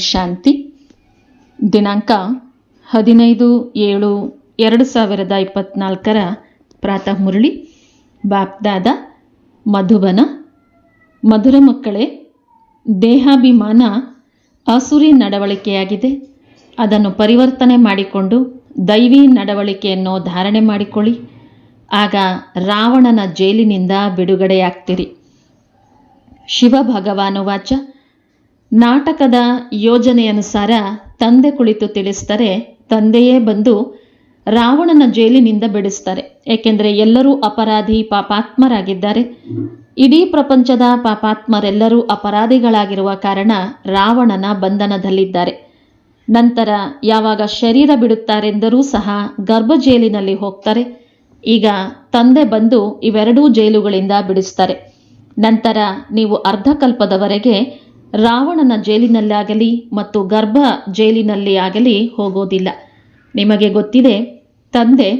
ಶಾಂತಿ. ದಿನಾಂಕ ಹದಿನೈದು ಏಳು ಎರಡು ಸಾವಿರದ ಇಪ್ಪತ್ನಾಲ್ಕರ ಪ್ರಾತಃ ಮುರಳಿ, ಬಾಪ್ದಾದ, ಮಧುಬನ, ಮಧುರ ಮಕ್ಕಳೇ, ದೇಹಾಭಿಮಾನ ಅಸುರಿ ನಡವಳಿಕೆಯಾಗಿದೆ. ಅದನ್ನು ಪರಿವರ್ತನೆ ಮಾಡಿಕೊಂಡು ದೈವಿ ನಡವಳಿಕೆಯನ್ನು ಧಾರಣೆ ಮಾಡಿಕೊಳ್ಳಿ. ಆಗ ರಾವಣನ ಜೈಲಿನಿಂದ ಬಿಡುಗಡೆಯಾಗ್ತೀರಿ. ಶಿವ ಭಗವಾನುವಾಚ ನಾಟಕದ ಯೋಜನೆಯನುಸಾರ ತಂದೆ ಕುಳಿತು ತಿಳಿಸ್ತಾರೆ ತಂದೆಯೇ ಬಂದು ರಾವಣನ ಜೈಲಿನಿಂದ ಬಿಡಿಸ್ತಾರೆ. ಏಕೆಂದರೆ ಎಲ್ಲರೂ ಅಪರಾಧಿ ಪಾಪಾತ್ಮರಾಗಿದ್ದಾರೆ. ಇಡೀ ಪ್ರಪಂಚದ ಪಾಪಾತ್ಮರೆಲ್ಲರೂ ಅಪರಾಧಿಗಳಾಗಿರುವ ಕಾರಣ ರಾವಣನ ಬಂಧನದಲ್ಲಿದ್ದಾರೆ. ನಂತರ ಯಾವಾಗ ಶರೀರ ಬಿಡುತ್ತಾರೆಂದರೂ ಸಹ ಗರ್ಭ ಜೈಲಿನಲ್ಲಿ ಹೋಗ್ತಾರೆ. ಈಗ ತಂದೆ ಬಂದು ಇವೆರಡೂ ಜೈಲುಗಳಿಂದ ಬಿಡಿಸ್ತಾರೆ. ನಂತರ ನೀವು ಅರ್ಧಕಲ್ಪದವರೆಗೆ ರಾವಣನ ಜೈಲಿನಲ್ಲಾಗಲಿ ಮತ್ತು ಗರ್ಭ ಜೈಲಿನಲ್ಲಿ ಆಗಲಿ ಹೋಗೋದಿಲ್ಲ. ನಿಮಗೆ ಗೊತ್ತಿದೆ, ತಂದೆ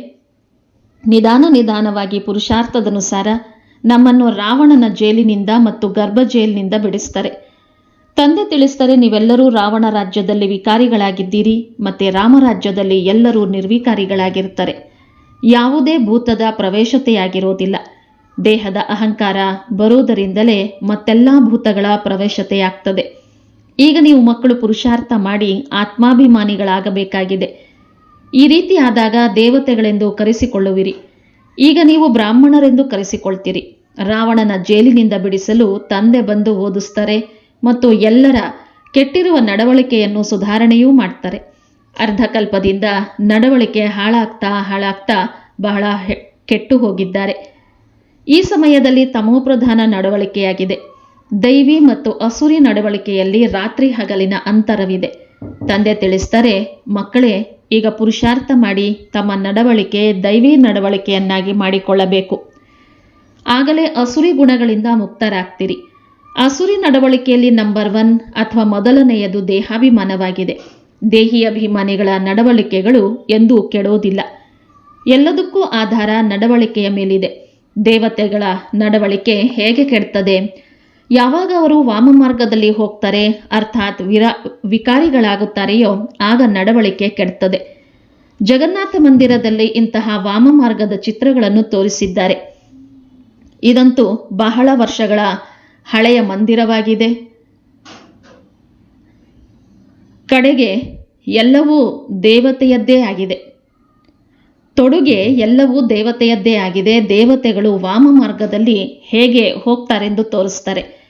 ನಿಧಾನ ನಿಧಾನವಾಗಿ ಪುರುಷಾರ್ಥದನುಸಾರ ನಮ್ಮನ್ನು ರಾವಣನ ಜೈಲಿನಿಂದ ಮತ್ತು ಗರ್ಭ ಜೈಲಿನಿಂದ ಬಿಡಿಸ್ತಾರೆ. ತಂದೆ ತಿಳಿಸ್ತಾರೆ ನೀವೆಲ್ಲರೂ ರಾವಣ ರಾಜ್ಯದಲ್ಲಿ ವಿಕಾರಿಗಳಾಗಿದ್ದೀರಿ, ಮತ್ತೆ ರಾಮರಾಜ್ಯದಲ್ಲಿ ಎಲ್ಲರೂ ನಿರ್ವಿಕಾರಿಗಳಾಗಿರ್ತಾರೆ ಯಾವುದೇ ಭೂತದ ಪ್ರವೇಶತೆಯಾಗಿರೋದಿಲ್ಲ. ದೇಹದ ಅಹಂಕಾರ ಬರುವುದರಿಂದಲೇ ಮತ್ತೆಲ್ಲ ಭೂತಗಳ ಪ್ರವೇಶತೆಯಾಗ್ತದೆ. ಈಗ ನೀವು ಮಕ್ಕಳು ಪುರುಷಾರ್ಥ ಮಾಡಿ ಆತ್ಮಾಭಿಮಾನಿಗಳಾಗಬೇಕಾಗಿದೆ. ಈ ರೀತಿ ಆದಾಗ ದೇವತೆಗಳೆಂದು ಕರೆಸಿಕೊಳ್ಳುವಿರಿ. ಈಗ ನೀವು ಬ್ರಾಹ್ಮಣರೆಂದು ಕರೆಸಿಕೊಳ್ತೀರಿ. ರಾವಣನ ಜೈಲಿನಿಂದ ಬಿಡಿಸಲು ತಂದೆ ಬಂದು ಓದಿಸ್ತಾರೆ ಮತ್ತು ಎಲ್ಲರ ಕೆಟ್ಟಿರುವ ನಡವಳಿಕೆಯನ್ನು ಸುಧಾರಣೆಯೂ ಮಾಡ್ತಾರೆ. ಅರ್ಧಕಲ್ಪದಿಂದ ನಡವಳಿಕೆ ಹಾಳಾಗ್ತಾ ಹಾಳಾಗ್ತಾ ಬಹಳ ಕೆಟ್ಟು ಹೋಗಿದ್ದಾರೆ. ಈ ಸಮಯದಲ್ಲಿ ತಮೋಪ್ರಧಾನ ನಡವಳಿಕೆಯಾಗಿದೆ. ದೈವಿ ಮತ್ತು ಅಸುರಿ ನಡವಳಿಕೆಯಲ್ಲಿ ರಾತ್ರಿ ಹಗಲಿನ ಅಂತರವಿದೆ. ತಂದೆ ತಿಳಿಸ್ತಾರೆ ಮಕ್ಕಳೇ, ಈಗ ಪುರುಷಾರ್ಥ ಮಾಡಿ ತಮ್ಮ ನಡವಳಿಕೆ ದೈವಿ ನಡವಳಿಕೆಯನ್ನಾಗಿ ಮಾಡಿಕೊಳ್ಳಬೇಕು. ಆಗಲೇ ಅಸುರಿ ಗುಣಗಳಿಂದ ಮುಕ್ತರಾಗ್ತೀರಿ. ಅಸುರಿ ನಡವಳಿಕೆಯಲ್ಲಿ ನಂಬರ್ ಒನ್ ಅಥವಾ ಮೊದಲನೆಯದು ದೇಹಾಭಿಮಾನವಾಗಿದೆ. ದೇಹಿ ಅಭಿಮಾನಿಗಳ ನಡವಳಿಕೆಗಳು ಎಂದೂ ಕೆಡೋದಿಲ್ಲ. ಎಲ್ಲದಕ್ಕೂ ಆಧಾರ ನಡವಳಿಕೆಯ ಮೇಲಿದೆ. ದೇವತೆಗಳ ನಡವಳಿಕೆ ಹೇಗೆ ಕೆಡ್ತದೆ? ಯಾವಾಗ ಅವರು ವಾಮ ಮಾರ್ಗದಲ್ಲಿ ಹೋಗ್ತಾರೆ, ಅರ್ಥಾತ್ ವಿರಾ, ವಿಕಾರಿಗಳಾಗುತ್ತಾರೆಯೋ, ಆಗ ನಡವಳಿಕೆ ಕೆಡ್ತದೆ. ಜಗನ್ನಾಥ ಮಂದಿರದಲ್ಲಿ ಇಂತಹ ವಾಮ ಮಾರ್ಗದ ಚಿತ್ರಗಳನ್ನು ತೋರಿಸಿದ್ದಾರೆ. ಇದಂತೂ ಬಹಳ ವರ್ಷಗಳ ಹಳೆಯ ಮಂದಿರವಾಗಿದೆ. ಕಡೆಗೆ ಎಲ್ಲವೂ ದೇವತೆಯದ್ದೇ ಆಗಿದೆ. ತೊಡುಗೆ ಎಲ್ಲವೂ ದೇವತೆಯದ್ದೇ ಆಗಿದೆ. ದೇವತೆಗಳು ವಾಮ ಮಾರ್ಗದಲ್ಲಿ ಹೇಗೆ ಹೋಗ್ತಾರೆಂದು ತೋರಿಸ್ತಾರೆ.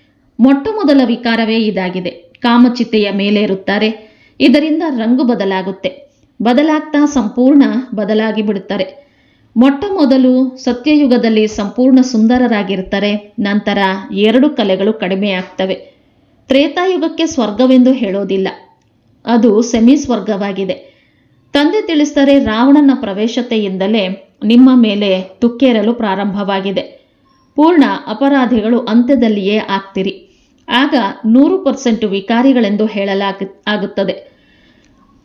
ಮೊಟ್ಟ ಮೊದಲ ವಿಕಾರವೇ ಇದಾಗಿದೆ. ಕಾಮಚಿತ್ತೆಯ ಮೇಲೆ ಇರುತ್ತಾರೆ. ಇದರಿಂದ ರಂಗು ಬದಲಾಗುತ್ತೆ. ಬದಲಾಗ್ತಾ ಸಂಪೂರ್ಣ ಬದಲಾಗಿ ಬಿಡುತ್ತಾರೆ. ಮೊಟ್ಟ ಮೊದಲು ಸತ್ಯಯುಗದಲ್ಲಿ ಸಂಪೂರ್ಣ ಸುಂದರರಾಗಿರ್ತಾರೆ. ನಂತರ ಎರಡು ಕಲೆಗಳು ಕಡಿಮೆಯಾಗ್ತವೆ. ತ್ರೇತಾಯುಗಕ್ಕೆ ಸ್ವರ್ಗವೆಂದು ಹೇಳೋದಿಲ್ಲ. ಅದು ಸೆಮಿ ಸ್ವರ್ಗವಾಗಿದೆ. ತಂದೆ ತಿಳಿಸ್ತಾರೆ ರಾವಣನ ಪ್ರವೇಶತೆಯಿಂದಲೇ ನಿಮ್ಮ ಮೇಲೆ ತುಕ್ಕೇರಲು ಪ್ರಾರಂಭವಾಗಿದೆ. ಪೂರ್ಣ ಅಪರಾಧಿಗಳು ಅಂತ್ಯದಲ್ಲಿಯೇ ಆಗ್ತಿರಿ. ಆಗ ನೂರು ಪರ್ಸೆಂಟ್ ವಿಕಾರಿಗಳೆಂದು ಹೇಳಲಾಗ, ಆಗುತ್ತದೆ.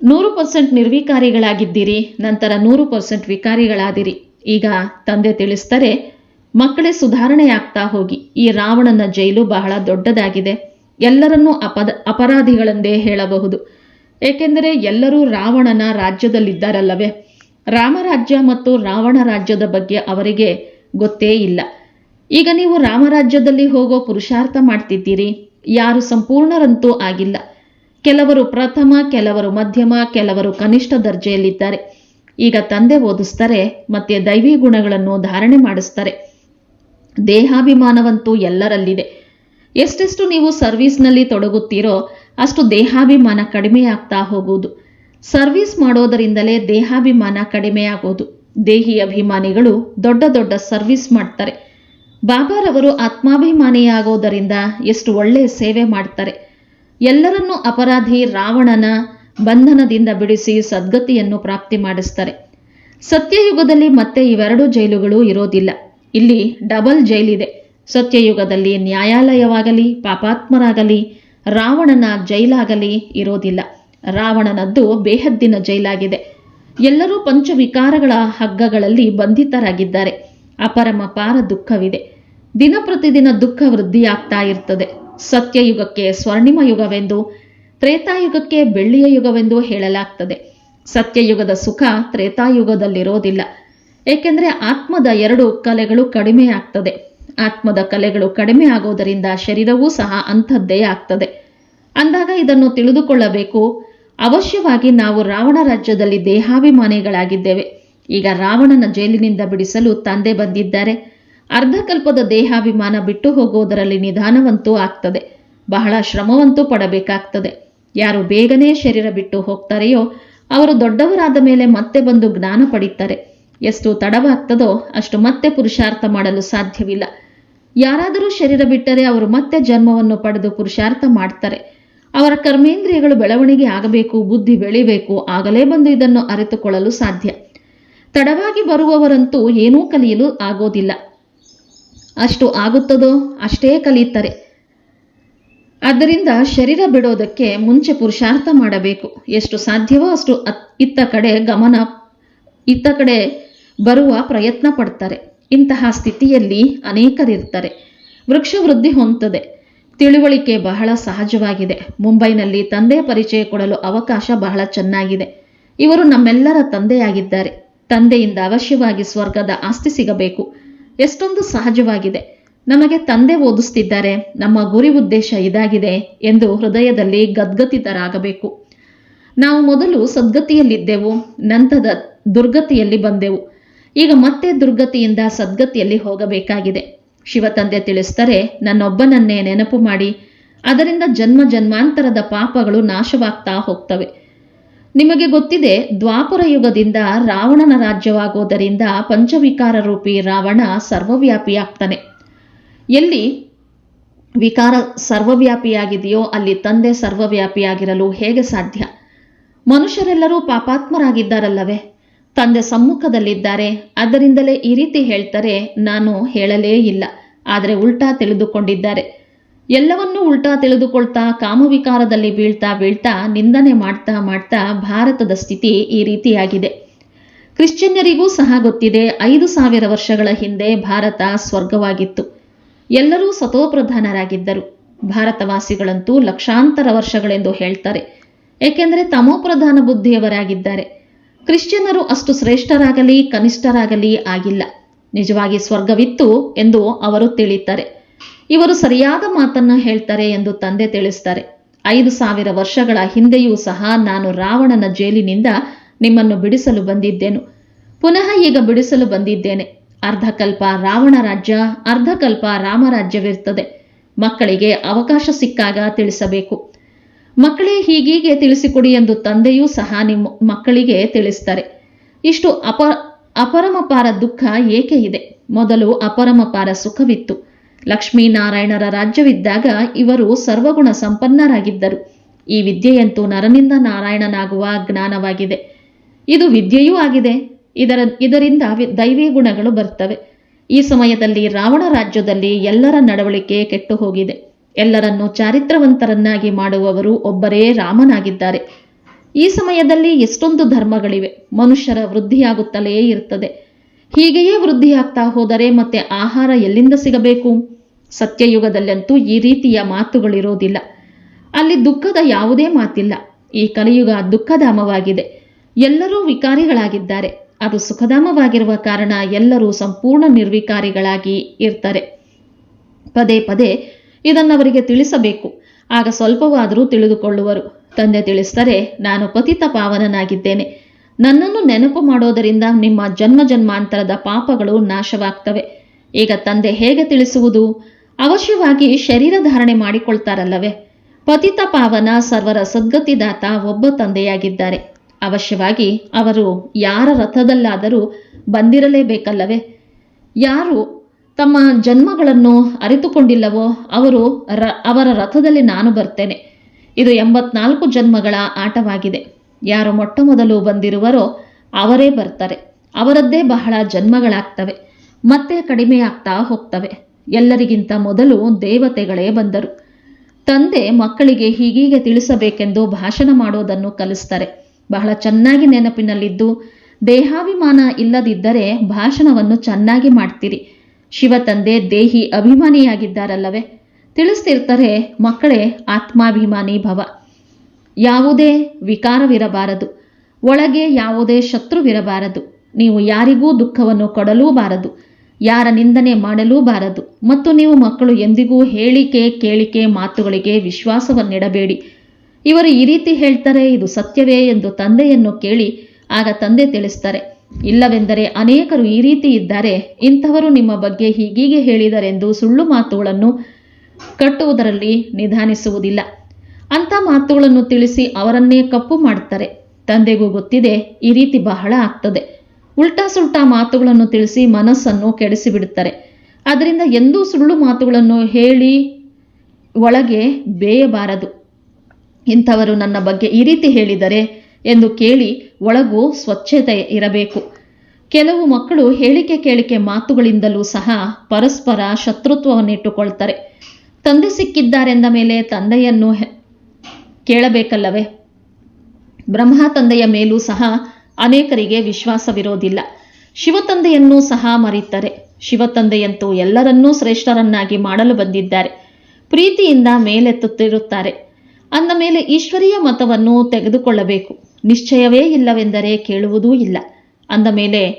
ನೂರು ಪರ್ಸೆಂಟ್ ನಿರ್ವಿಕಾರಿಗಳಾಗಿದ್ದೀರಿ, ನಂತರ ನೂರು ಪರ್ಸೆಂಟ್ ವಿಕಾರಿಗಳಾದಿರಿ. ಈಗ ತಂದೆ ತಿಳಿಸ್ತಾರೆ ಮಕ್ಕಳೇ ಸುಧಾರಣೆಯಾಗ್ತಾ ಹೋಗಿ. ಈ ರಾವಣನ ಜೈಲು ಬಹಳ ದೊಡ್ಡದಾಗಿದೆ. ಎಲ್ಲರನ್ನೂ ಅಪದ, ಅಪರಾಧಿಗಳೆಂದೇ ಹೇಳಬಹುದು. ಏಕೆಂದರೆ ಎಲ್ಲರೂ ರಾವಣನ ರಾಜ್ಯದಲ್ಲಿದ್ದಾರಲ್ಲವೇ? ರಾಮರಾಜ್ಯ ಮತ್ತು ರಾವಣ ರಾಜ್ಯದ ಬಗ್ಗೆ ಅವರಿಗೆ ಗೊತ್ತೇ ಇಲ್ಲ. ಈಗ ನೀವು ರಾಮರಾಜ್ಯದಲ್ಲಿ ಹೋಗೋ ಪುರುಷಾರ್ಥ ಮಾಡ್ತಿದ್ದೀರಿ. ಯಾರು ಸಂಪೂರ್ಣರಂತೂ ಆಗಿಲ್ಲ. ಕೆಲವರು ಪ್ರಥಮ, ಕೆಲವರು ಮಧ್ಯಮ, ಕೆಲವರು ಕನಿಷ್ಠ ದರ್ಜೆಯಲ್ಲಿದ್ದಾರೆ. ಈಗ ತಂದೆ ಓದಿಸ್ತಾರೆ, ಮತ್ತೆ ದೈವಿ ಗುಣಗಳನ್ನು ಧಾರಣೆ ಮಾಡಿಸ್ತಾರೆ. ದೇಹಾಭಿಮಾನವಂತೂ ಎಲ್ಲರಲ್ಲಿದೆ. ಎಷ್ಟೆಷ್ಟು ನೀವು ಸರ್ವಿಸ್ನಲ್ಲಿ ತೊಡಗುತ್ತೀರೋ ಅಷ್ಟು ದೇಹಾಭಿಮಾನ ಕಡಿಮೆಯಾಗ್ತಾ ಹೋಗುವುದು. ಸರ್ವಿಸ್ ಮಾಡೋದರಿಂದಲೇ ದೇಹಾಭಿಮಾನ ಕಡಿಮೆಯಾಗೋದು. ದೇಹಿ ಅಭಿಮಾನಿಗಳು ದೊಡ್ಡ ದೊಡ್ಡ ಸರ್ವಿಸ್ ಮಾಡ್ತಾರೆ. ಬಾಬಾರವರು ಆತ್ಮಾಭಿಮಾನಿಯಾಗೋದರಿಂದ ಎಷ್ಟು ಒಳ್ಳೆಯ ಸೇವೆ ಮಾಡ್ತಾರೆ. ಎಲ್ಲರನ್ನೂ ಅಪರಾಧಿ ರಾವಣನ ಬಂಧನದಿಂದ ಬಿಡಿಸಿ ಸದ್ಗತಿಯನ್ನು ಪ್ರಾಪ್ತಿ ಮಾಡಿಸ್ತಾರೆ. ಸತ್ಯಯುಗದಲ್ಲಿ ಮತ್ತೆ ಇವೆರಡು ಜೈಲುಗಳು ಇರೋದಿಲ್ಲ. ಇಲ್ಲಿ ಡಬಲ್ ಜೈಲಿದೆ. ಸತ್ಯಯುಗದಲ್ಲಿ ನ್ಯಾಯಾಲಯವಾಗಲಿ, ಪಾಪಾತ್ಮರಾಗಲಿ ರಾವಣನ ಜೈಲಾಗಲಿ ಇರೋದಿಲ್ಲ. ರಾವಣನದ್ದು ಬೇಹದ್ದಿನ ಜೈಲಾಗಿದೆ. ಎಲ್ಲರೂ ಪಂಚವಿಕಾರಗಳ ಹಗ್ಗಗಳಲ್ಲಿ ಬಂಧಿತರಾಗಿದ್ದಾರೆ. ಅಪರಮ ಪಾರ ದುಃಖವಿದೆ. ದಿನ ಪ್ರತಿದಿನ ದುಃಖ ವೃದ್ಧಿಯಾಗ್ತಾ ಇರ್ತದೆ. ಸತ್ಯಯುಗಕ್ಕೆ ಸ್ವರ್ಣಿಮ ಯುಗವೆಂದು ತ್ರೇತಾಯುಗಕ್ಕೆ ಬೆಳ್ಳಿಯ ಯುಗವೆಂದು ಹೇಳಲಾಗ್ತದೆ. ಸತ್ಯಯುಗದ ಸುಖ ತ್ರೇತಾಯುಗದಲ್ಲಿರೋದಿಲ್ಲ. ಏಕೆಂದರೆ ಆತ್ಮದ ಎರಡು ಕಲೆಗಳು ಕಡಿಮೆ ಆಗ್ತದೆ ಆತ್ಮದ ಕಲೆಗಳು ಕಡಿಮೆ ಆಗೋದರಿಂದ ಶರೀರವೂ ಸಹ ಅಂಥದ್ದೇ ಆಗ್ತದೆ. ಅಂದಾಗ ಇದನ್ನು ತಿಳಿದುಕೊಳ್ಳಬೇಕು. ಅವಶ್ಯವಾಗಿ ನಾವು ರಾವಣ ರಾಜ್ಯದಲ್ಲಿ ದೇಹಾಭಿಮಾನಿಗಳಾಗಿದ್ದೇವೆ. ಈಗ ರಾವಣನ ಜೈಲಿನಿಂದ ಬಿಡಿಸಲು ತಂದೆ ಬಂದಿದ್ದಾರೆ. ಅರ್ಧಕಲ್ಪದ ದೇಹಾಭಿಮಾನ ಬಿಟ್ಟು ಹೋಗೋದರಲ್ಲಿ ನಿಧಾನವಂತೂ ಆಗ್ತದೆ. ಬಹಳ ಶ್ರಮವಂತೂ ಪಡಬೇಕಾಗ್ತದೆ. ಯಾರು ಬೇಗನೆ ಶರೀರ ಬಿಟ್ಟು ಹೋಗ್ತಾರೆಯೋ ಅವರು ದೊಡ್ಡವರಾದ ಮೇಲೆ ಮತ್ತೆ ಬಂದು ಜ್ಞಾನ ಪಡೀತಾರೆ. ಎಷ್ಟು ತಡವಾಗ್ತದೋ ಅಷ್ಟು ಮತ್ತೆ ಪುರುಷಾರ್ಥ ಮಾಡಲು ಸಾಧ್ಯವಿಲ್ಲ. ಯಾರಾದರೂ ಶರೀರ ಬಿಟ್ಟರೆ ಅವರು ಮತ್ತೆ ಜನ್ಮವನ್ನು ಪಡೆದು ಪುರುಷಾರ್ಥ ಮಾಡ್ತಾರೆ. ಅವರ ಕರ್ಮೇಂದ್ರಿಯಗಳು ಬೆಳವಣಿಗೆ ಆಗಬೇಕು, ಬುದ್ಧಿ ಬೆಳಿಬೇಕು, ಆಗಲೇ ಬಂದು ಇದನ್ನು ಅರಿತುಕೊಳ್ಳಲು ಸಾಧ್ಯ. ತಡವಾಗಿ ಬರುವವರಂತೂ ಏನೂ ಕಲಿಯಲು ಆಗೋದಿಲ್ಲ. ಅಷ್ಟು ಆಗುತ್ತದೋ? ಅಷ್ಟೇ ಕಲಿಯುತ್ತಾರೆ. ಆದ್ದರಿಂದ ಶರೀರ ಬಿಡೋದಕ್ಕೆ ಮುಂಚೆ ಪುರುಷಾರ್ಥ ಮಾಡಬೇಕು. ಎಷ್ಟು ಸಾಧ್ಯವೋ ಅಷ್ಟು ಇತ್ತ ಕಡೆ ಗಮನ ಇತ್ತ ಕಡೆ ಬರುವ ಪ್ರಯತ್ನ ಪಡ್ತಾರೆ. ಇಂತಹ ಸ್ಥಿತಿಯಲ್ಲಿ ಅನೇಕರಿರ್ತಾರೆ ವೃಕ್ಷ ವೃದ್ಧಿ ಹೊಂದುತ್ತದೆ. ತಿಳುವಳಿಕೆ ಬಹಳ ಸಹಜವಾಗಿದೆ. ಮುಂಬೈನಲ್ಲಿ ತಂದೆ ಪರಿಚಯ ಕೊಡಲು ಅವಕಾಶ ಬಹಳ ಚೆನ್ನಾಗಿದೆ. ಇವರು ನಮ್ಮೆಲ್ಲರ ತಂದೆಯಾಗಿದ್ದಾರೆ. ತಂದೆಯಿಂದ ಅವಶ್ಯವಾಗಿ ಸ್ವರ್ಗದ ಆಸ್ತಿ ಸಿಗಬೇಕು. ಎಷ್ಟೊಂದು ಸಹಜವಾಗಿದೆ. ನಮಗೆ ತಂದೆ ಓದಿಸ್ತಿದ್ದಾರೆ. ನಮ್ಮ ಗುರಿ ಉದ್ದೇಶ ಇದಾಗಿದೆ ಎಂದು ಹೃದಯದಲ್ಲಿ ಗದ್ಗತಿತರಾಗಬೇಕು. ನಾವು ಮೊದಲು ಸದ್ಗತಿಯಲ್ಲಿದ್ದೆವು, ನಂತರದ ದುರ್ಗತಿಯಲ್ಲಿ ಬಂದೆವು. ಈಗ ಮತ್ತೆ ದುರ್ಗತಿಯಿಂದ ಸದ್ಗತಿಯಲ್ಲಿ ಹೋಗಬೇಕಾಗಿದೆ. ಶಿವತಂದೆ ತಿಳಿಸ್ತಾರೆ ನನ್ನೊಬ್ಬನನ್ನೇ ನೆನಪು ಮಾಡಿ, ಅದರಿಂದ ಜನ್ಮ ಜನ್ಮಾಂತರದ ಪಾಪಗಳು ನಾಶವಾಗ್ತಾ ಹೋಗ್ತವೆ. ನಿಮಗೆ ಗೊತ್ತಿದೆ, ದ್ವಾಪರ ಯುಗದಿಂದ ರಾವಣನ ರಾಜ್ಯವಾಗೋದರಿಂದ ಪಂಚವಿಕಾರ ರೂಪಿ ರಾವಣ ಸರ್ವವ್ಯಾಪಿಯಾಗ್ತಾನೆ. ಎಲ್ಲಿ ವಿಕಾರ ಸರ್ವವ್ಯಾಪಿಯಾಗಿದೆಯೋ ಅಲ್ಲಿ ತಂದೆ ಸರ್ವವ್ಯಾಪಿಯಾಗಿರಲು ಹೇಗೆ ಸಾಧ್ಯ? ಮನುಷ್ಯರೆಲ್ಲರೂ ಪಾಪಾತ್ಮರಾಗಿದ್ದಾರಲ್ಲವೇ? ತಂದೆ ಸಮ್ಮುಖದಲ್ಲಿದ್ದಾರೆ. ಅದರಿಂದಲೇ ಈ ರೀತಿ ಹೇಳ್ತಾರೆ, ನಾನು ಹೇಳಲೇ ಇಲ್ಲ. ಆದರೆ ಉಲ್ಟಾ ತಿಳಿದುಕೊಂಡಿದ್ದಾರೆ. ಎಲ್ಲವನ್ನೂ ಉಲ್ಟಾ ತಿಳಿದುಕೊಳ್ತಾ, ಕಾಮವಿಕಾರದಲ್ಲಿ ಬೀಳ್ತಾ ಬೀಳ್ತಾ, ನಿಂದನೆ ಮಾಡ್ತಾ ಮಾಡ್ತಾ ಭಾರತದ ಸ್ಥಿತಿ ಈ ರೀತಿಯಾಗಿದೆ. ಕ್ರಿಶ್ಚಿಯನ್ನರಿಗೂ ಸಹ ಗೊತ್ತಿದೆ, ಐದು ಸಾವಿರ ವರ್ಷಗಳ ಹಿಂದೆ ಭಾರತ ಸ್ವರ್ಗವಾಗಿತ್ತು. ಎಲ್ಲರೂ ಸತೋಪ್ರಧಾನರಾಗಿದ್ದರು. ಭಾರತವಾಸಿಗಳಂತೂ ಲಕ್ಷಾಂತರ ವರ್ಷಗಳೆಂದು ಹೇಳ್ತಾರೆ. ಏಕೆಂದರೆ ತಮೋಪ್ರಧಾನ ಬುದ್ಧಿಯವರಾಗಿದ್ದಾರೆ. ಕ್ರಿಶ್ಚಿಯನ್ನರು ಅಷ್ಟು ಶ್ರೇಷ್ಠರಾಗಲಿ, ಕನಿಷ್ಠರಾಗಲಿ ಆಗಿಲ್ಲ. ನಿಜವಾಗಿ ಸ್ವರ್ಗವಿತ್ತು ಎಂದು ಅವರು ತಿಳಿತಾರೆ ಇವರು ಸರಿಯಾದ ಮಾತನ್ನು ಹೇಳ್ತಾರೆ ಎಂದು ತಂದೆ ತಿಳಿಸ್ತಾರೆ. ಐದು ಸಾವಿರ ವರ್ಷಗಳ ಹಿಂದೆಯೂ ಸಹ ನಾನು ರಾವಣನ ಜೈಲಿನಿಂದ ನಿಮ್ಮನ್ನು ಬಿಡಿಸಲು ಬಂದಿದ್ದೇನು. ಪುನಃ ಈಗ ಬಿಡಿಸಲು ಬಂದಿದ್ದೇನೆ. ಅರ್ಧಕಲ್ಪ ರಾವಣ ರಾಜ್ಯ, ಅರ್ಧಕಲ್ಪ ರಾಮರಾಜ್ಯವಿರ್ತದೆ ಮಕ್ಕಳಿಗೆ ಅವಕಾಶ ಸಿಕ್ಕಾಗ ತಿಳಿಸಬೇಕು. ಮಕ್ಕಳೇ ಹೀಗೀಗೆ ತಿಳಿಸಿಕೊಡಿ ಎಂದು ತಂದೆಯೂ ಸಹ ನಿಮ್ಮ ಮಕ್ಕಳಿಗೆ ತಿಳಿಸ್ತಾರೆ. ಇಷ್ಟು ಅಪ, ಅಪರಮಪಾರ ದುಃಖ ಏಕೆ ಇದೆ? ಮೊದಲು ಅಪರಮಪಾರ ಸುಖವಿತ್ತು. ಲಕ್ಷ್ಮೀನಾರಾಯಣರ ರಾಜ್ಯವಿದ್ದಾಗ ಇವರು ಸರ್ವಗುಣ ಸಂಪನ್ನರಾಗಿದ್ದರು. ಈ ವಿದ್ಯೆಯಂತೂ ನರನಿಂದ ನಾರಾಯಣನಾಗುವ ಜ್ಞಾನವಾಗಿದೆ. ಇದು ವಿದ್ಯೆಯೂ ಆಗಿದೆ. ಇದರ, ಇದರಿಂದ ದೈವಿ ಗುಣಗಳು ಬರ್ತವೆ. ಈ ಸಮಯದಲ್ಲಿ ರಾವಣ ರಾಜ್ಯದಲ್ಲಿ ಎಲ್ಲರ ನಡವಳಿಕೆ ಕೆಟ್ಟು ಹೋಗಿದೆ. ಎಲ್ಲರನ್ನೂ ಚಾರಿತ್ರವಂತರನ್ನಾಗಿ ಮಾಡುವವರು ಒಬ್ಬರೇ ರಾಮನಾಗಿದ್ದಾರೆ. ಈ ಸಮಯದಲ್ಲಿ ಎಷ್ಟೊಂದು ಧರ್ಮಗಳಿವೆ. ಮನುಷ್ಯರ ವೃದ್ಧಿಯಾಗುತ್ತಲೇ ಇರುತ್ತದೆ. ಹೀಗೆಯೇ ವೃದ್ಧಿಯಾಗ್ತಾ ಹೋದರೆ ಮತ್ತೆ ಆಹಾರ ಎಲ್ಲಿಂದ ಸಿಗಬೇಕು? ಸತ್ಯಯುಗದಲ್ಲಂತೂ ಈ ರೀತಿಯ ಮಾತುಗಳಿರೋದಿಲ್ಲ ಅಲ್ಲಿ ದುಃಖದ ಯಾವುದೇ ಮಾತಿಲ್ಲ. ಈ ಕಲಿಯುಗ ದುಃಖಧಾಮವಾಗಿದೆ. ಎಲ್ಲರೂ ವಿಕಾರಿಗಳಾಗಿದ್ದಾರೆ. ಅದು ಸುಖಧಾಮವಾಗಿರುವ ಕಾರಣ ಎಲ್ಲರೂ ಸಂಪೂರ್ಣ ನಿರ್ವಿಕಾರಿಗಳಾಗಿ ಇರ್ತಾರೆ. ಪದೇ ಪದೇ ಇದನ್ನವರಿಗೆ ತಿಳಿಸಬೇಕು. ಆಗ ಸ್ವಲ್ಪವಾದರೂ ತಿಳಿದುಕೊಳ್ಳುವರು. ತಂದೆ ತಿಳಿಸ್ತಾರೆ ನಾನು ಪತಿತ ಪಾವನನಾಗಿದ್ದೇನೆ. ನನ್ನನ್ನು ನೆನಪು ಮಾಡೋದರಿಂದ ನಿಮ್ಮ ಜನ್ಮ ಜನ್ಮಾಂತರದ ಪಾಪಗಳು ನಾಶವಾಗ್ತವೆ. ಈಗ ತಂದೆ ಹೇಗೆ ತಿಳಿಸುವುದು? ಅವಶ್ಯವಾಗಿ ಶರೀರ ಧಾರಣೆ ಮಾಡಿಕೊಳ್ತಾರಲ್ಲವೇ? ಪತಿತ ಪಾವನ ಸರ್ವರ ಸದ್ಗತಿದಾತ ಒಬ್ಬ ತಂದೆಯಾಗಿದ್ದಾರೆ. ಅವಶ್ಯವಾಗಿ ಅವರು ಯಾರ ರಥದಲ್ಲಾದರೂ ಬಂದಿರಲೇಬೇಕಲ್ಲವೇ? ಯಾರು ತಮ್ಮ ಜನ್ಮಗಳನ್ನು ಅರಿತುಕೊಂಡಿಲ್ಲವೋ ಅವರು ರ, ಅವರ ರಥದಲ್ಲಿ ನಾನು ಬರ್ತೇನೆ. ಇದು ಎಂಬತ್ನಾಲ್ಕು ಜನ್ಮಗಳ ಆಟವಾಗಿದೆ. ಯಾರು ಮೊಟ್ಟ ಮೊದಲು ಬಂದಿರುವರೋ ಅವರೇ ಬರ್ತಾರೆ. ಅವರದ್ದೇ ಬಹಳ ಜನ್ಮಗಳಾಗ್ತವೆ. ಮತ್ತೆ ಕಡಿಮೆಯಾಗ್ತಾ ಹೋಗ್ತವೆ. ಎಲ್ಲರಿಗಿಂತ ಮೊದಲು ದೇವತೆಗಳೇ ಬಂದರು. ತಂದೆ ಮಕ್ಕಳಿಗೆ ಹೀಗೀಗೆ ತಿಳಿಸಬೇಕೆಂದು ಭಾಷಣ ಮಾಡೋದನ್ನು ಕಲಿಸ್ತಾರೆ. ಬಹಳ ಚೆನ್ನಾಗಿ ನೆನಪಿನಲ್ಲಿದ್ದು, ದೇಹಾಭಿಮಾನ ಇಲ್ಲದಿದ್ದರೆ ಭಾಷಣವನ್ನು ಚೆನ್ನಾಗಿ ಮಾಡ್ತೀರಿ. ಶಿವ ತಂದೆ ದೇಹಿ ಅಭಿಮಾನಿಯಾಗಿದ್ದಾರಲ್ಲವೇ? ತಿಳಿಸ್ತಿರ್ತಾರೆ ಮಕ್ಕಳೇ ಆತ್ಮಾಭಿಮಾನಿ ಭವ. ಯಾವುದೇ ವಿಕಾರವಿರಬಾರದು. ಒಳಗೆ ಯಾವುದೇ ಶತ್ರುವಿರಬಾರದು. ನೀವು ಯಾರಿಗೂ ದುಃಖವನ್ನು ಕೊಡಲೂಬಾರದು. ಯಾರ ನಿಂದನೆ ಮಾಡಲೂಬಾರದು. ಮತ್ತು ನೀವು ಮಕ್ಕಳು ಎಂದಿಗೂ ಹೇಳಿಕೆ, ಕೇಳಿಕೆ ಮಾತುಗಳಿಗೆ ವಿಶ್ವಾಸವನ್ನಿಡಬೇಡಿ. ಇವರು ಈ ರೀತಿ ಹೇಳ್ತಾರೆ, ಇದು ಸತ್ಯವೇ ಎಂದು ತಂದೆಯನ್ನು ಕೇಳಿ ಆಗ ತಂದೆ ತಿಳಿಸ್ತಾರೆ. ಇಲ್ಲವೆಂದರೆ ಅನೇಕರು ಈ ರೀತಿ ಇದ್ದಾರೆ, ಇಂಥವರು ನಿಮ್ಮ ಬಗ್ಗೆ ಹೀಗೀಗೆ ಹೇಳಿದರೆಂದು ಸುಳ್ಳು ಮಾತುಗಳನ್ನು ಕಟ್ಟುವುದರಲ್ಲಿ ನಿಧಾನಿಸುವುದಿಲ್ಲ. ಅಂಥ ಮಾತುಗಳನ್ನು ತಿಳಿಸಿ ಅವರನ್ನೇ ಕಪ್ಪು ಮಾಡುತ್ತಾರೆ. ತಂದೆಗೂ ಗೊತ್ತಿದೆ, ಈ ರೀತಿ ಬಹಳ ಆಗ್ತದೆ. ಉಲ್ಟಾ ಸುಲ್ಟಾ ಮಾತುಗಳನ್ನು ತಿಳಿಸಿ ಮನಸ್ಸನ್ನು ಕೆಡಿಸಿಬಿಡುತ್ತಾರೆ. ಅದರಿಂದ ಎಂದೂ ಸುಳ್ಳು ಮಾತುಗಳನ್ನು ಹೇಳಿ ಒಳಗೆ ಬೇಯಬಾರದು. ಇಂಥವರು ನನ್ನ ಬಗ್ಗೆ ಈ ರೀತಿ ಹೇಳಿದರೆ ಎಂದು ಕೇಳಿ ಒಳಗೂ ಸ್ವಚ್ಛತೆ ಇರಬೇಕು. ಕೆಲವು ಮಕ್ಕಳು ಹೇಳಿಕೆ ಕೇಳಿಕೆ ಮಾತುಗಳಿಂದಲೂ ಸಹ ಪರಸ್ಪರ ಶತ್ರುತ್ವವನ್ನಿಟ್ಟುಕೊಳ್ತಾರೆ. ತಂದೆ ಸಿಕ್ಕಿದ್ದಾರೆಂದ ಮೇಲೆ ತಂದೆಯನ್ನು ಕೇಳಬೇಕಲ್ಲವೇ? ಬ್ರಹ್ಮ ತಂದೆಯ ಮೇಲೂ ಸಹ ಅನೇಕರಿಗೆ ವಿಶ್ವಾಸವಿರೋದಿಲ್ಲ. ಶಿವತಂದೆಯನ್ನೂ ಸಹ ಮರೀತಾರೆ ಶಿವತಂದೆಯಂತೂ ಎಲ್ಲರನ್ನೂ ಶ್ರೇಷ್ಠರನ್ನಾಗಿ ಮಾಡಲು ಬಂದಿದ್ದಾರೆ. ಪ್ರೀತಿಯಿಂದ ಮೇಲೆತ್ತುತ್ತಿರುತ್ತಾರೆ. ಅಂದ ಮೇಲೆ ಈಶ್ವರೀಯ ಮತವನ್ನು ತೆಗೆದುಕೊಳ್ಳಬೇಕು. ನಿಶ್ಚಯವೇ ಇಲ್ಲವೆಂದರೆ ಕೇಳುವುದೂ ಇಲ್ಲ. ಅಂದ ಮೇಲೆ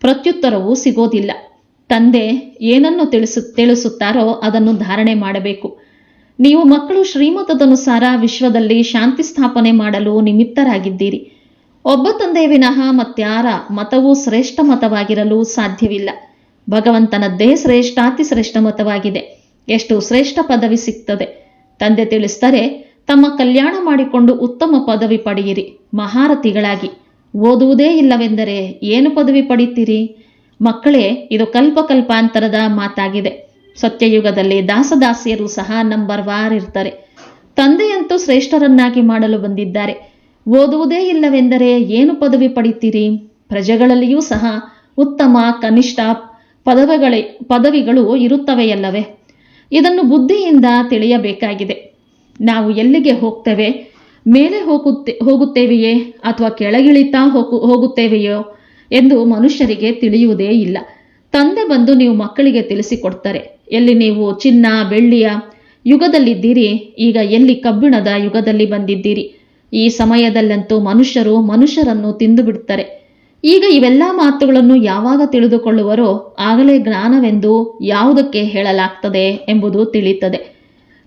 ಪ್ರತ್ಯುತ್ತರವೂ ಸಿಗೋದಿಲ್ಲ. ತಂದೆ ಏನನ್ನು ತಿಳಿಸು, ತಿಳಿಸುತ್ತಾರೋ ಅದನ್ನು ಧಾರಣೆ ಮಾಡಬೇಕು. ನೀವು ಮಕ್ಕಳು ಶ್ರೀಮತದನುಸಾರ ವಿಶ್ವದಲ್ಲಿ ಶಾಂತಿ ಸ್ಥಾಪನೆ ಮಾಡಲು ನಿಮಿತ್ತರಾಗಿದ್ದೀರಿ. ಒಬ್ಬ ತಂದೆ ವಿನಃ ಮತ್ಯಾರ ಮತವು ಶ್ರೇಷ್ಠ ಮತವಾಗಿರಲು ಸಾಧ್ಯವಿಲ್ಲ. ಭಗವಂತನದ್ದೇ ಶ್ರೇಷ್ಠಾತಿ ಶ್ರೇಷ್ಠ ಮತವಾಗಿದೆ. ಎಷ್ಟು ಶ್ರೇಷ್ಠ ಪದವಿ ಸಿಗ್ತದೆ. ತಂದೆ ತಿಳಿಸ್ತಾರೆ ತಮ್ಮ ಕಲ್ಯಾಣ ಮಾಡಿಕೊಂಡು ಉತ್ತಮ ಪದವಿ ಪಡೆಯಿರಿ. ಮಹಾರಥಿಗಳಾಗಿ. ಓದುವುದೇ ಇಲ್ಲವೆಂದರೆ ಏನು ಪದವಿ ಪಡಿತೀರಿ? ಮಕ್ಕಳೇ, ಇದು ಕಲ್ಪಕಲ್ಪಾಂತರದ ಮಾತಾಗಿದೆ. ಸತ್ಯಯುಗದಲ್ಲಿ ದಾಸದಾಸಿಯರು ಸಹ ನಂಬರ್ ವಾರ್ ಇರ್ತಾರೆ. ತಂದೆಯಂತೂ ಶ್ರೇಷ್ಠರನ್ನಾಗಿ ಮಾಡಲು ಬಂದಿದ್ದಾರೆ. ಓದುವುದೇ ಇಲ್ಲವೆಂದರೆ ಏನು ಪದವಿ ಪಡಿತೀರಿ? ಪ್ರಜೆಗಳಲ್ಲಿಯೂ ಸಹ ಉತ್ತಮ, ಕನಿಷ್ಠ ಪದವಿಗಳೇ, ಪದವಿಗಳು ಇರುತ್ತವೆಯಲ್ಲವೇ? ಇದನ್ನು ಬುದ್ಧಿಯಿಂದ ತಿಳಿಯಬೇಕಾಗಿದೆ. ನಾವು ಎಲ್ಲಿಗೆ ಹೋಗ್ತೇವೆ? ಮೇಲೆ ಹೋಗುತ್ತೆ, ಹೋಗುತ್ತೇವೆಯೇ? ಅಥವಾ ಕೆಳಗಿಳಿತಾ ಹೋಗು, ಹೋಗುತ್ತೇವೆಯೋ? ಎಂದು ಮನುಷ್ಯರಿಗೆ ತಿಳಿಯುವುದೇ ಇಲ್ಲ. ತಂದೆ ಬಂದು ನೀವು ಮಕ್ಕಳಿಗೆ ತಿಳಿಸಿಕೊಡ್ತಾರೆ. ಎಲ್ಲಿ ನೀವು ಚಿನ್ನ, ಬೆಳ್ಳಿಯ ಯುಗದಲ್ಲಿದ್ದೀರಿ, ಈಗ ಎಲ್ಲಿ ಕಬ್ಬಿಣದ ಯುಗದಲ್ಲಿ ಬಂದಿದ್ದೀರಿ? ಈ ಸಮಯದಲ್ಲಂತೂ ಮನುಷ್ಯರು ಮನುಷ್ಯರನ್ನು ತಿಂದು ಬಿಡ್ತಾರೆ ಈಗ ಇವೆಲ್ಲ ಮಾತುಗಳನ್ನು ಯಾವಾಗ ತಿಳಿದುಕೊಳ್ಳುವರೋ, ಆಗಲೇ ಜ್ಞಾನವೆಂದು ಯಾವುದಕ್ಕೆ ಹೇಳಲಾಗ್ತದೆ ಎಂಬುದು ತಿಳಿಯುತ್ತದೆ.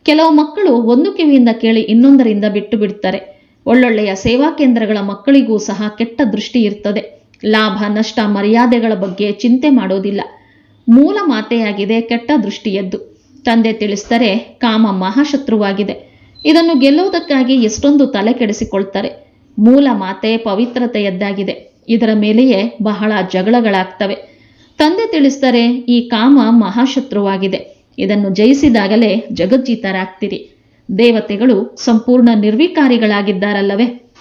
ಕೆಲವು ಮಕ್ಕಳು ಒಂದು ಕಿವಿಯಿಂದ ಕೇಳಿ ಇನ್ನೊಂದರಿಂದ ಬಿಟ್ಟು ಬಿಡ್ತಾರೆ. ಒಳ್ಳೊಳ್ಳೆಯ ಸೇವಾ ಕೇಂದ್ರಗಳ ಮಕ್ಕಳಿಗೂ ಸಹ ಕೆಟ್ಟ ದೃಷ್ಟಿ ಇರ್ತದೆ. ಲಾಭ, ನಷ್ಟ, ಮರ್ಯಾದೆಗಳ ಬಗ್ಗೆ ಚಿಂತೆ ಮಾಡೋದಿಲ್ಲ. ಮೂಲ ಮಾತೆಯಾಗಿದೆ ಕೆಟ್ಟ ದೃಷ್ಟಿಯದ್ದು. ತಂದೆ ತಿಳಿಸ್ತಾರೆ ಕಾಮ ಮಹಾಶತ್ರುವಾಗಿದೆ. ಇದನ್ನು ಗೆಲ್ಲುವುದಕ್ಕಾಗಿ ಎಷ್ಟೊಂದು ತಲೆ ಕೆಡಿಸಿಕೊಳ್ತಾರೆ. ಮೂಲ ಮಾತೆ ಪವಿತ್ರತೆಯದ್ದಾಗಿದೆ. ಇದರ ಮೇಲೆಯೇ ಬಹಳ ಜಗಳಗಳಾಗ್ತವೆ. ತಂದೆ ತಿಳಿಸ್ತಾರೆ ಈ ಕಾಮ ಮಹಾಶತ್ರುವಾಗಿದೆ. ಇದನ್ನು ಜಯಿಸಿದಾಗಲೇ ಜಗಜ್ಜೀತರಾಗ್ತೀರಿ. ದೇವತೆಗಳು ಸಂಪೂರ್ಣ ನಿರ್ವಿಕಾರಿಗಳಾಗಿದ್ದಾರಲ್ಲವೇ?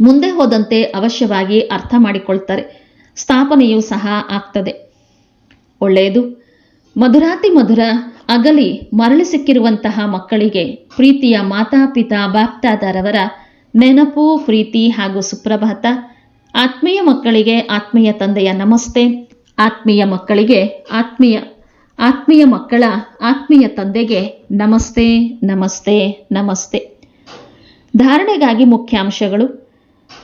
ಮುಂದೆ ಹೋದಂತೆ ಅವಶ್ಯವಾಗಿ ಅರ್ಥ ಮಾಡಿಕೊಳ್ತಾರೆ. ಸ್ಥಾಪನೆಯು ಸಹ ಆಗ್ತದೆ. ಒಳ್ಳೆಯದು. ಮಧುರಾತಿ ಮಧುರ, ಅಗಲಿ ಮರಳಿ ಸಿಕ್ಕಿರುವಂತಹ ಮಕ್ಕಳಿಗೆ ಪ್ರೀತಿಯ ಮಾತಾಪಿತಾ ಬಾಪ್ತಾದರವರ ನೆನಪು, ಪ್ರೀತಿ ಹಾಗೂ ಸುಪ್ರಭಾತ. ಆತ್ಮೀಯ ಮಕ್ಕಳಿಗೆ ಆತ್ಮೀಯ ತಂದೆಯ ನಮಸ್ತೆ. ಆತ್ಮೀಯ ಮಕ್ಕಳಿಗೆ ಆತ್ಮೀಯ ಆತ್ಮೀಯ ಮಕ್ಕಳ ಆತ್ಮೀಯ ತಂದೆಗೆ ನಮಸ್ತೆ ನಮಸ್ತೆ ನಮಸ್ತೆ. ಧಾರಣೆಗಾಗಿ ಮುಖ್ಯಾಂಶಗಳು.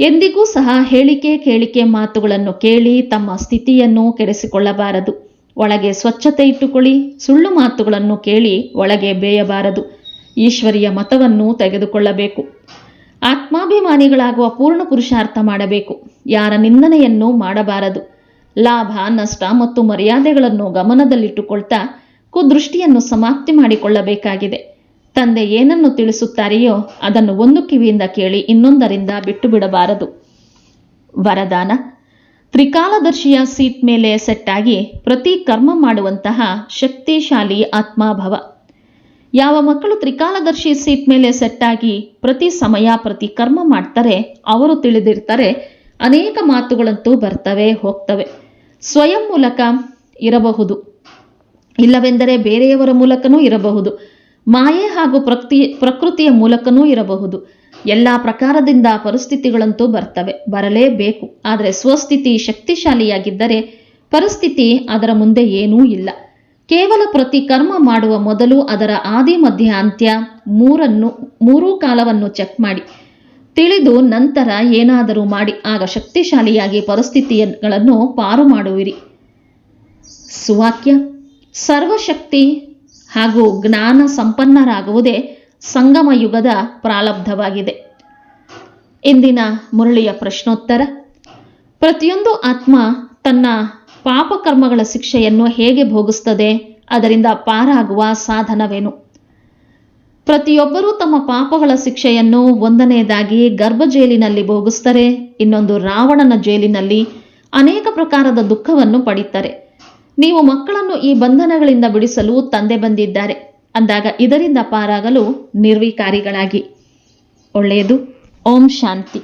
ಎಂದಿಗೂ ಸಹ ಹೇಳಿಕೆ, ಕೇಳಿಕೆ ಮಾತುಗಳನ್ನು ಕೇಳಿ ತಮ್ಮ ಸ್ಥಿತಿಯನ್ನು ಕೆಡಿಸಿಕೊಳ್ಳಬಾರದು ಒಳಗೆ ಸ್ವಚ್ಛತೆ ಇಟ್ಟುಕೊಳ್ಳಿ, ಸುಳ್ಳು ಮಾತುಗಳನ್ನು ಕೇಳಿ ಒಳಗೆ ಬೇಯಬಾರದು. ಈಶ್ವರಿಯ ಮತವನ್ನು ತೆಗೆದುಕೊಳ್ಳಬೇಕು. ಆತ್ಮಾಭಿಮಾನಿಗಳಾಗುವ ಪೂರ್ಣ ಪುರುಷಾರ್ಥ ಮಾಡಬೇಕು. ಯಾರ ನಿಂದನೆಯನ್ನು ಮಾಡಬಾರದು. ಲಾಭ, ನಷ್ಟ ಮತ್ತು ಮರ್ಯಾದೆಗಳನ್ನು ಗಮನದಲ್ಲಿಟ್ಟುಕೊಳ್ತಾ ಕುದೃಷ್ಟಿಯನ್ನು ಸಮಾಪ್ತಿ ಮಾಡಿಕೊಳ್ಳಬೇಕಾಗಿದೆ. ತಂದೆ ಏನನ್ನು ತಿಳಿಸುತ್ತಾರೆಯೋ ಅದನ್ನು ಒಂದು ಕಿವಿಯಿಂದ ಕೇಳಿ ಇನ್ನೊಂದರಿಂದ ಬಿಟ್ಟು ಬಿಡಬಾರದು ವರದಾನ. ತ್ರಿಕಾಲದರ್ಶಿಯ ಸೀಟ್ ಮೇಲೆ ಸೆಟ್ ಆಗಿ ಪ್ರತಿ ಕರ್ಮ ಮಾಡುವಂತಹ ಶಕ್ತಿಶಾಲಿ ಆತ್ಮಾಭವ. ಯಾವ ಮಕ್ಕಳು ತ್ರಿಕಾಲದರ್ಶಿ ಸೀಟ್ ಮೇಲೆ ಸೆಟ್ ಆಗಿ ಪ್ರತಿ ಸಮಯ ಪ್ರತಿ ಕರ್ಮ ಮಾಡ್ತಾರೆ, ಅವರು ತಿಳಿದಿರ್ತಾರೆ, ಅನೇಕ ಮಾತುಗಳಂತೂ ಬರ್ತವೆ, ಹೋಗ್ತವೆ. ಸ್ವಯಂ ಮೂಲಕ ಇರಬಹುದು. ಇಲ್ಲವೆಂದರೆ ಬೇರೆಯವರ ಮೂಲಕನೂ ಇರಬಹುದು. ಮಾಯೆ ಹಾಗೂ ಪ್ರಕೃತಿ, ಪ್ರಕೃತಿಯ ಮೂಲಕನೂ ಇರಬಹುದು. ಎಲ್ಲ ಪ್ರಕಾರದಿಂದ ಪರಿಸ್ಥಿತಿಗಳಂತೂ ಬರ್ತವೆ. ಬರಲೇಬೇಕು. ಆದರೆ ಸ್ವಸ್ಥಿತಿ ಶಕ್ತಿಶಾಲಿಯಾಗಿದ್ದರೆ ಪರಿಸ್ಥಿತಿ ಅದರ ಮುಂದೆ ಏನೂ ಇಲ್ಲ. ಕೇವಲ ಪ್ರತಿ ಕರ್ಮ ಮಾಡುವ ಮೊದಲು ಅದರ ಆದಿ ಮಧ್ಯ ಅಂತ್ಯ ಮೂರನ್ನು, ಮೂರೂ ಕಾಲವನ್ನು ಚೆಕ್ ಮಾಡಿ. ತಿಳಿದು ನಂತರ ಏನಾದರೂ ಮಾಡಿ, ಆಗ ಶಕ್ತಿಶಾಲಿಯಾಗಿ ಪರಿಸ್ಥಿತಿಗಳನ್ನು ಪಾರು ಮಾಡುವಿರಿ. ಸುವಾಕ್ಯ, ಸರ್ವಶಕ್ತಿ ಹಾಗೂ ಜ್ಞಾನ ಸಂಪನ್ನರಾಗುವುದೇ ಸಂಗಮ ಯುಗದ ಪ್ರಾರಬ್ಧವಾಗಿದೆ ಇಂದಿನ ಮುರಳಿಯ ಪ್ರಶ್ನೋತ್ತರ, ಪ್ರತಿಯೊಂದು ಆತ್ಮ ತನ್ನ ಪಾಪಕರ್ಮಗಳ ಶಿಕ್ಷೆಯನ್ನು ಹೇಗೆ ಭೋಗಿಸ್ತದೆ ಅದರಿಂದ ಪಾರಾಗುವ ಸಾಧನವೇನು? ಪ್ರತಿಯೊಬ್ಬರೂ ತಮ್ಮ ಪಾಪಗಳ ಶಿಕ್ಷೆಯನ್ನು ಒಂದನೆಯದಾಗಿ ಗರ್ಭ ಜೈಲಿನಲ್ಲಿ ಭೋಗಿಸ್ತಾರೆ. ಇನ್ನೊಂದು ರಾವಣನ ಜೈಲಿನಲ್ಲಿ ಅನೇಕ ಪ್ರಕಾರದ ದುಃಖವನ್ನು ಪಡೀತಾರೆ. ನೀವು ಮಕ್ಕಳನ್ನು ಈ ಬಂಧನಗಳಿಂದ ಬಿಡಿಸಲು ತಂದೆ ಬಂದಿದ್ದಾರೆ. ಅಂದಾಗ ಇದರಿಂದ ಪಾರಾಗಲು ನಿರ್ವಿಕಾರಿಗಳಾಗಿ. ಒಳ್ಳೆಯದು. ಓಂ ಶಾಂತಿ.